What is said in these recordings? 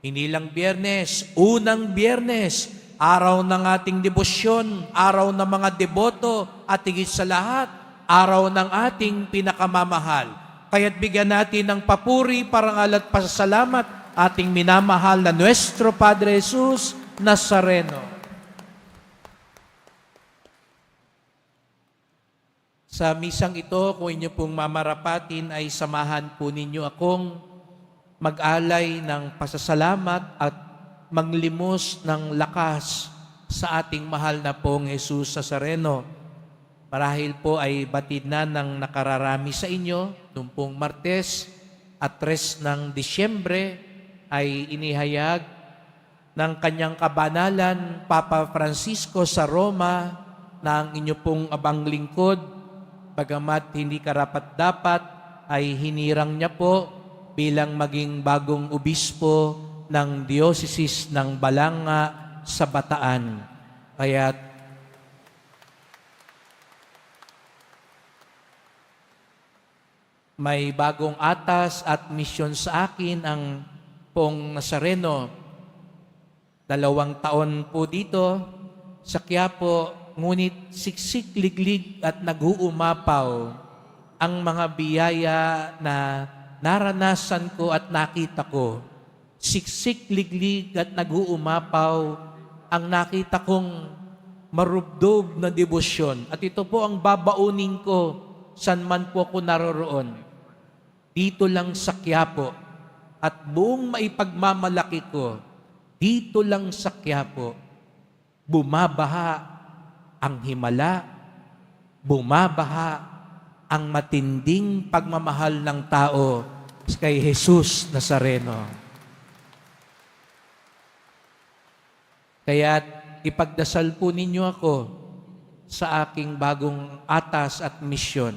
Hindi lang biyernes, unang biyernes, araw ng ating debosyon, araw ng mga deboto, at higit sa lahat, araw ng ating pinakamamahal. Kaya't bigyan natin ng papuri, parangal at pasasalamat ating minamahal na Nuestro Padre Jesus Nazareno. Sa misang ito, kung inyo pong mamarapatin, ay samahan po ninyo akong mag-alay ng pasasalamat at maglimos ng lakas sa ating mahal na pong Jesus Nazareno. Marahil po ay batid na ng nakararami sa inyo noong pong Martes at 3 ng Disyembre ay inihayag ng kanyang kabanalan Papa Francisco sa Roma na ang inyo pong abang lingkod bagamat hindi karapat-dapat ay hinirang niya po bilang maging bagong obispo ng Diocese ng Balanga sa Bataan. Kaya may bagong atas at misyon sa akin ang pong Nazareno. Dalawang taon po dito sa Quiapo, ngunit siksik liglig at nag-uumapaw ang mga biyaya na naranasan ko at nakita ko. Siksik liglig at nag-uumapaw ang nakita kong marubdob na debosyon. At ito po ang babaunin ko san man po ako naroroon. Dito lang sa Quiapo at buong maipagmamalaki ko, dito lang sa Quiapo, bumabaha ang himala, bumabaha ang matinding pagmamahal ng tao kay Jesus Nazareno. Kaya ipagdasal po ninyo ako sa aking bagong atas at misyon.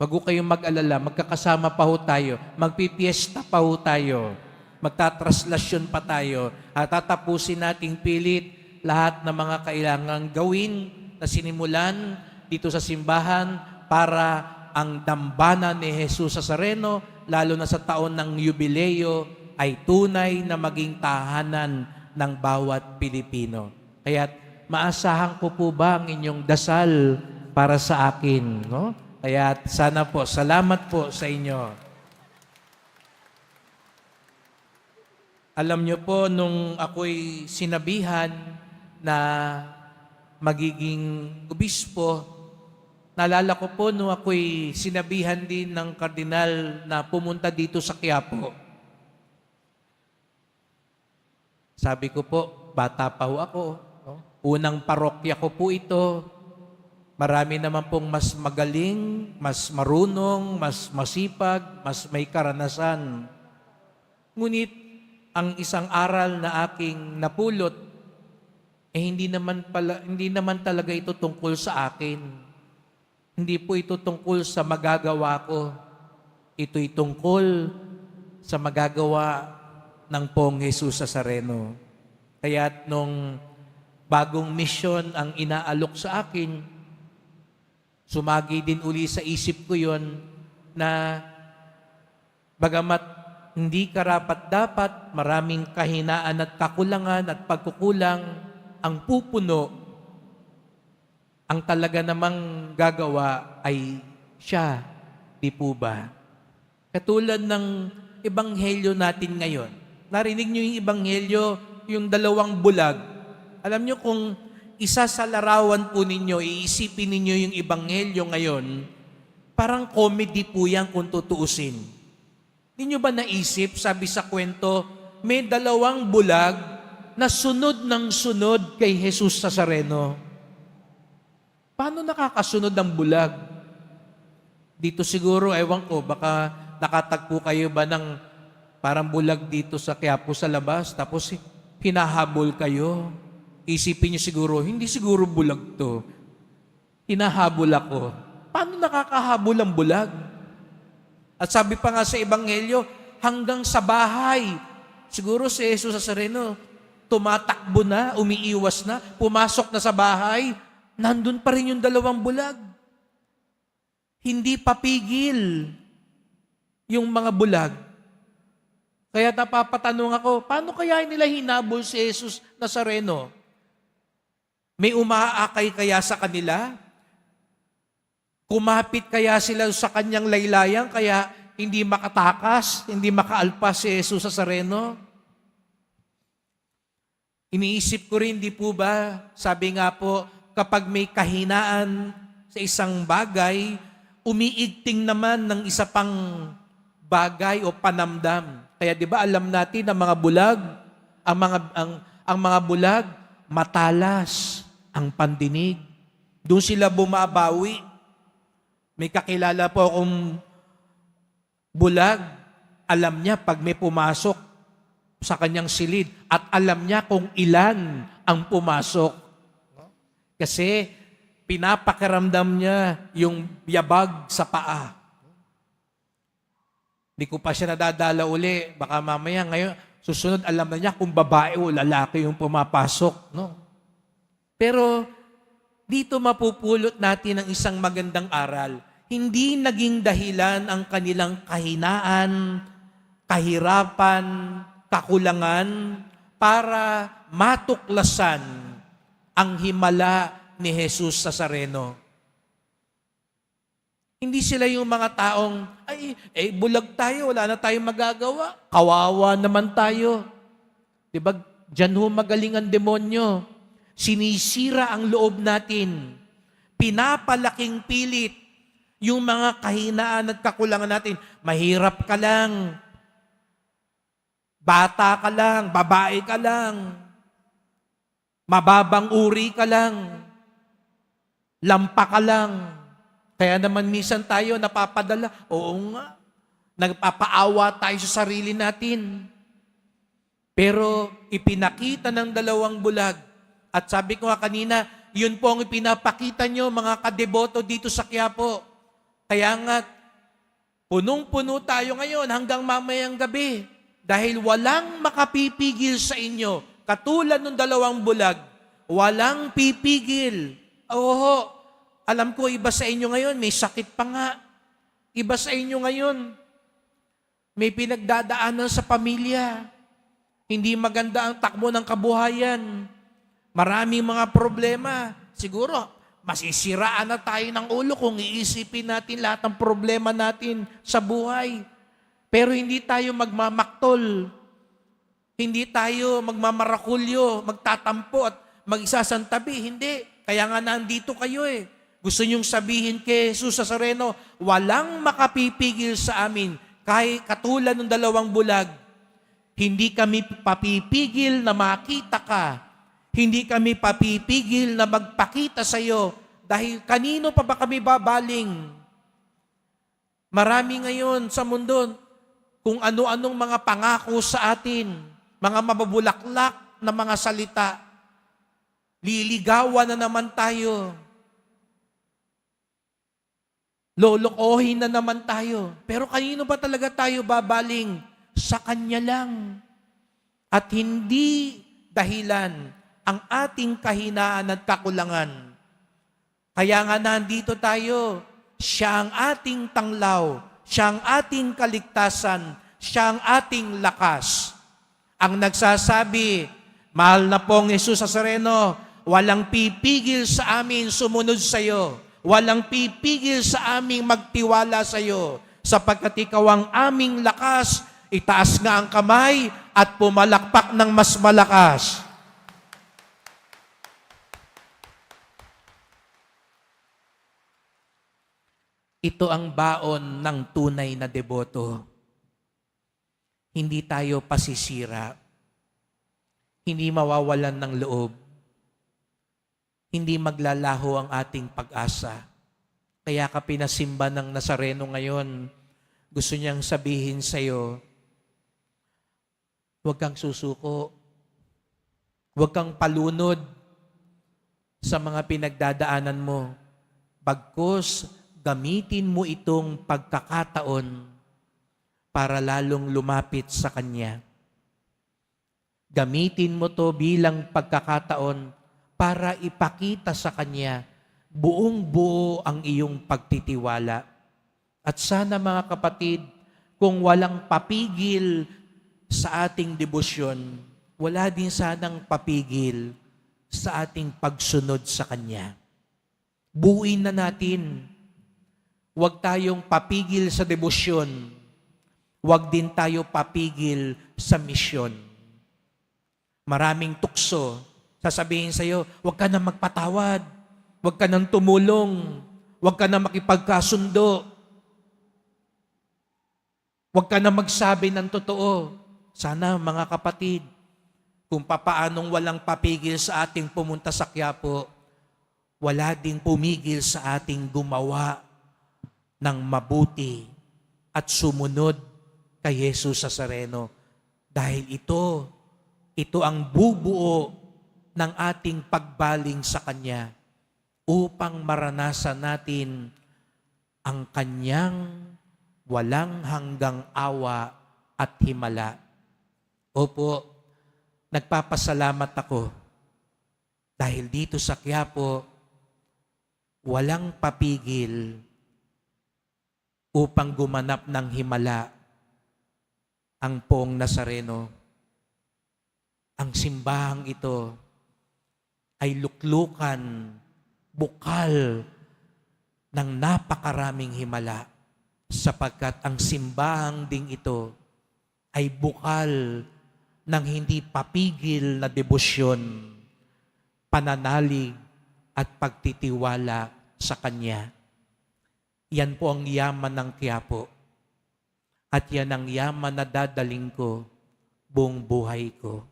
Wag ho kayong mag-alala, magkakasama pa ho tayo, magpipiesta pa ho tayo, magtatraslasyon pa tayo, at tatapusin nating pilit lahat ng mga kailangang gawin na sinimulan dito sa simbahan para ang dambana ni Jesus Nazareno, lalo na sa taon ng yubileo, ay tunay na maging tahanan ng bawat Pilipino. Kaya maasahan ko po ba ang inyong dasal para sa akin, no? Kaya sana po, salamat po sa inyo. Alam niyo po, nung ako'y sinabihan na magiging obispo, naalala ko po nung ako'y sinabihan din ng kardinal na pumunta dito sa Quiapo. Sabi ko po, bata pa ho ako. Unang parokya ko po ito. Marami naman pong mas magaling, mas marunong, mas masipag, mas may karanasan. Ngunit ang isang aral na aking napulot eh hindi naman pala hindi naman talaga ito tungkol sa akin. Hindi po ito tungkol sa magagawa ko. Ito'y tungkol sa magagawa ng pong Jesus Nazareno. Kaya nung bagong misyon ang inaalok sa akin, sumagi din uli sa isip ko yon na bagamat hindi karapat dapat maraming kahinaan at kakulangan at pagkukulang ang pupuno, ang talaga namang gagawa ay siya, di po ba? Katulad ng ebanghelyo natin ngayon. Narinig niyo yung ebanghelyo, yung dalawang bulag. Alam niyo kung isa sa larawan po ninyo, iisipin ninyo yung ebanghelyo ngayon, parang comedy po yan kung tutuusin. Hindi nyo ba naisip, sabi sa kwento, may dalawang bulag na sunod ng sunod kay Jesus Nazareno. Paano nakakasunod ang bulag? Dito siguro, ewan ko, baka nakatagpo kayo ba ng parang bulag dito sa Quiapo sa labas, tapos hinahabol kayo. Isipin niyo siguro, hindi siguro bulag to. Hinahabol ako. Paano nakakahabol ang bulag? At sabi pa nga sa Ebanghelyo, hanggang sa bahay. Siguro si Jesus Nazareno, tumatakbo na, umiiwas na, pumasok na sa bahay, nandun pa rin yung dalawang bulag. Hindi papigil yung mga bulag. Kaya napapatanong ako, paano kaya nila hinabol si Jesus Nazareno? May umaakay kaya sa kanila? Kumapit kaya sila sa kanyang laylayan kaya hindi makatakas, hindi makaalpas si Jesus Nazareno? Iniisip ko rin, di po ba, sabi nga po, kapag may kahinaan sa isang bagay, umiigting naman ng isa pang bagay o panamdam. Kaya di ba alam natin ang mga bulag, ang mga ang ang mga bulag matalas ang pandinig. Doon sila bumabawi. May kakilala po akong bulag, alam niya pag may pumasok sa kanyang silid at alam niya kung ilan ang pumasok. Kasi pinapakiramdam niya yung yabag sa paa. Hindi ko pa siya nadadala uli. Baka mamaya ngayon, susunod alam na niya kung babae o lalaki yung pumapasok. No? Pero dito mapupulot natin ang isang magandang aral. Hindi naging dahilan ang kanilang kahinaan, kahirapan, kakulangan para matuklasan ang himala ni Jesus sa Sareno. Hindi sila yung mga taong, ay, eh, bulag tayo, wala na tayong magagawa. Kawawa naman tayo. Diba, dyan ho magaling ang demonyo. Sinisira ang loob natin. Pinapalaking pilit yung mga kahinaan at kakulangan natin. Mahirap ka lang. Bata ka lang. Babae ka lang. Mababang uri ka lang. Lampa ka lang. Kaya naman minsan tayo napapadala, oo nga, nagpapaawa tayo sa sarili natin. Pero ipinakita ng dalawang bulag, at sabi ko nga kanina, yun po ang ipinapakita nyo mga kadeboto dito sa Quiapo. Kaya nga, punong-puno tayo ngayon hanggang mamayang gabi. Dahil walang makapipigil sa inyo. Katulad ng dalawang bulag, walang pipigil. Oo, alam ko, iba sa inyo ngayon, may sakit pa nga. Iba sa inyo ngayon, may pinagdadaanan sa pamilya. Hindi maganda ang takbo ng kabuhayan. Maraming mga problema. Siguro, masisiraan na tayo ng ulo kung iisipin natin lahat ng problema natin sa buhay. Pero hindi tayo magmamaktol. Hindi tayo magmamarakulyo, magtatampo at mag-isasantabi. Hindi. Kaya nga nandito kayo eh. Gusto niyong sabihin kay Jesus Nazareno, walang makapipigil sa amin. Kahit katulad ng dalawang bulag, hindi kami papipigil na makita ka. Hindi kami papipigil na magpakita sa iyo. Dahil kanino pa ba kami babaling? Marami ngayon sa mundo kung ano-anong mga pangako sa atin, mga mababulaklak na mga salita. Liligawan na naman tayo. Lolokohin na naman tayo. Pero kanino ba talaga tayo babaling? Sa Kanya lang. At hindi dahilan ang ating kahinaan at kakulangan. Kaya nga nandito tayo. Siya ang ating tanglaw. Siya ang ating kaligtasan. Siya ang ating lakas. Ang nagsasabi, Mahal na pong Jesus Nazareno, walang pipigil sa amin sumunod sa iyo. Walang pipigil sa aming magtiwala sa iyo. Sapagkat ikaw ang aming lakas, itaas nga ang kamay at pumalakpak ng mas malakas. Ito ang baon ng tunay na deboto. Hindi tayo pasisira. Hindi mawawalan ng loob hindi maglalaho ang ating pag-asa. Kaya ka pinasimba ng Nazareno ngayon, gusto niyang sabihin sa iyo, huwag kang susuko, huwag kang palunod sa mga pinagdadaanan mo. Bagkus, gamitin mo itong pagkakataon para lalong lumapit sa Kanya. Gamitin mo to bilang pagkakataon para ipakita sa Kanya buong buo ang iyong pagtitiwala. At sana mga kapatid, kung walang papigil sa ating debosyon, wala din sanang papigil sa ating pagsunod sa Kanya. Buuin na natin. Huwag tayong papigil sa debosyon. Huwag din tayo papigil sa misyon. Maraming tukso. Sasabihin sa'yo, huwag ka na magpatawad. Huwag ka nang tumulong. Huwag ka na makipagkasundo. Huwag ka na magsabi ng totoo. Sana mga kapatid, kung papaanong walang papigil sa ating pumunta sa Quiapo, wala ding pumigil sa ating gumawa ng mabuti at sumunod kay Jesus sa Sareno. Dahil ito, ito ang bubuo ng ating pagbaling sa Kanya upang maranasan natin ang Kanyang walang hanggang awa at himala. Opo, nagpapasalamat ako dahil dito sa Quiapo, walang papigil upang gumanap ng himala ang poong Nazareno. Ang simbahang ito ay luklukan, bukal ng napakaraming himala sapagkat ang simbahang ding ito ay bukal ng hindi papigil na debosyon, pananalig at pagtitiwala sa Kanya. Yan po ang yaman ng Quiapo. At yan ang yaman na dadaling ko buong buhay ko.